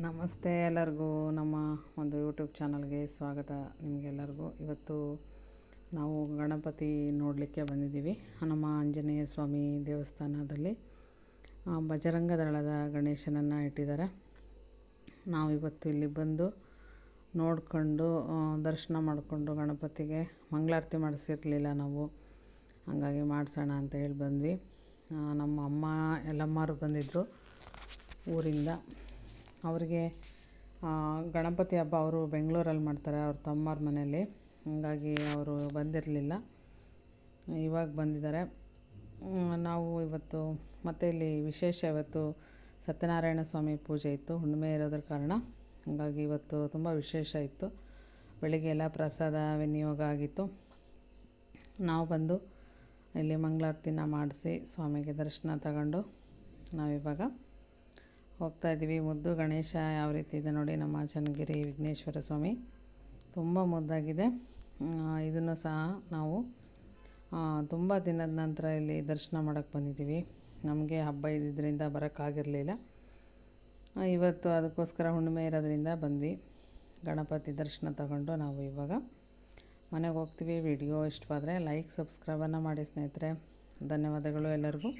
ನಮಸ್ತೆ ಎಲ್ಲರಿಗೂ ನಮ್ಮ ಒಂದು ಯೂಟ್ಯೂಬ್ ಚಾನಲ್ಗೆ ಸ್ವಾಗತ ನಿಮಗೆಲ್ಲರಿಗೂ. ಇವತ್ತು ನಾವು ಗಣಪತಿ ನೋಡಲಿಕ್ಕೆ ಬಂದಿದ್ದೀವಿ. ನಮ್ಮ ಆಂಜನೇಯ ಸ್ವಾಮಿ ದೇವಸ್ಥಾನದಲ್ಲಿ ಬಜರಂಗ ದಳದ ಗಣೇಶನನ್ನು ಇಟ್ಟಿದ್ದಾರೆ. ನಾವು ಇವತ್ತು ಇಲ್ಲಿ ಬಂದು ನೋಡಿಕೊಂಡು ದರ್ಶನ ಮಾಡಿಕೊಂಡು ಗಣಪತಿಗೆ ಮಂಗಳಾರತಿ ಮಾಡಿಸಿರಲಿಲ್ಲ ನಾವು. ಹಾಗಾಗಿ ಮಾಡಿಸೋಣ ಅಂತ ಹೇಳಿ ಬಂದ್ವಿ. ನಮ್ಮ ಅಮ್ಮ, ಎಲ್ಲಮ್ಮರು ಬಂದಿದ್ದರು ಊರಿಂದ. ಅವರಿಗೆ ಗಣಪತಿ ಹಬ್ಬ ಅವರು ಬೆಂಗಳೂರಲ್ಲಿ ಮಾಡ್ತಾರೆ, ಅವ್ರ ತಮ್ಮರ ಮನೇಲಿ ಹಾಗಾಗಿ ಅವರು ಬಂದಿರಲಿಲ್ಲ. ಇವಾಗ ಬಂದಿದ್ದಾರೆ. ನಾವು ಇವತ್ತು ಮತ್ತು ಇಲ್ಲಿ ವಿಶೇಷ ಇವತ್ತು ಸತ್ಯನಾರಾಯಣ ಸ್ವಾಮಿ ಪೂಜೆ ಇತ್ತು, ಹುಣ್ಣಿಮೆ ಇರೋದ್ರ ಕಾರಣ. ಹಾಗಾಗಿ ಇವತ್ತು ತುಂಬ ವಿಶೇಷ ಇತ್ತು. ಬೆಳಿಗ್ಗೆ ಎಲ್ಲ ಪ್ರಸಾದ ವಿನಿಯೋಗ ಆಗಿತ್ತು. ನಾವು ಬಂದು ಇಲ್ಲಿ ಮಂಗಳಾರತಿನ ಮಾಡಿಸಿ ಸ್ವಾಮಿಗೆ ದರ್ಶನ ತಗೊಂಡು ನಾವಿವಾಗ ಹೋಗ್ತಾ ಇದ್ದೀವಿ. ಮುದ್ದು ಗಣೇಶ ಯಾವ ರೀತಿ ಇದೆ ನೋಡಿ ನಮ್ಮ ಚನ್ನಗಿರಿ ವಿಘ್ನೇಶ್ವರ ಸ್ವಾಮಿ. ತುಂಬ ಮುದ್ದಾಗಿದೆ. ಇದನ್ನು ಸಹ ನಾವು ತುಂಬ ದಿನದ ನಂತರ ಇಲ್ಲಿ ದರ್ಶನ ಮಾಡೋಕ್ಕೆ ಬಂದಿದ್ದೀವಿ. ನಮಗೆ ಹಬ್ಬ ಇದ್ದಿದ್ದರಿಂದ ಬರೋಕ್ಕಾಗಿರಲಿಲ್ಲ. ಇವತ್ತು ಅದಕ್ಕೋಸ್ಕರ ಹುಣ್ಣಿಮೆ ಇರೋದ್ರಿಂದ ಬಂದ್ವಿ. ಗಣಪತಿ ದರ್ಶನ ತಗೊಂಡು ನಾವು ಇವಾಗ ಮನೆಗೆ ಹೋಗ್ತೀವಿ. ವಿಡಿಯೋ ಇಷ್ಟವಾದರೆ ಲೈಕ್, ಸಬ್ಸ್ಕ್ರೈಬನ್ನು ಮಾಡಿ ಸ್ನೇಹಿತರೆ. ಧನ್ಯವಾದಗಳು ಎಲ್ಲರಿಗೂ.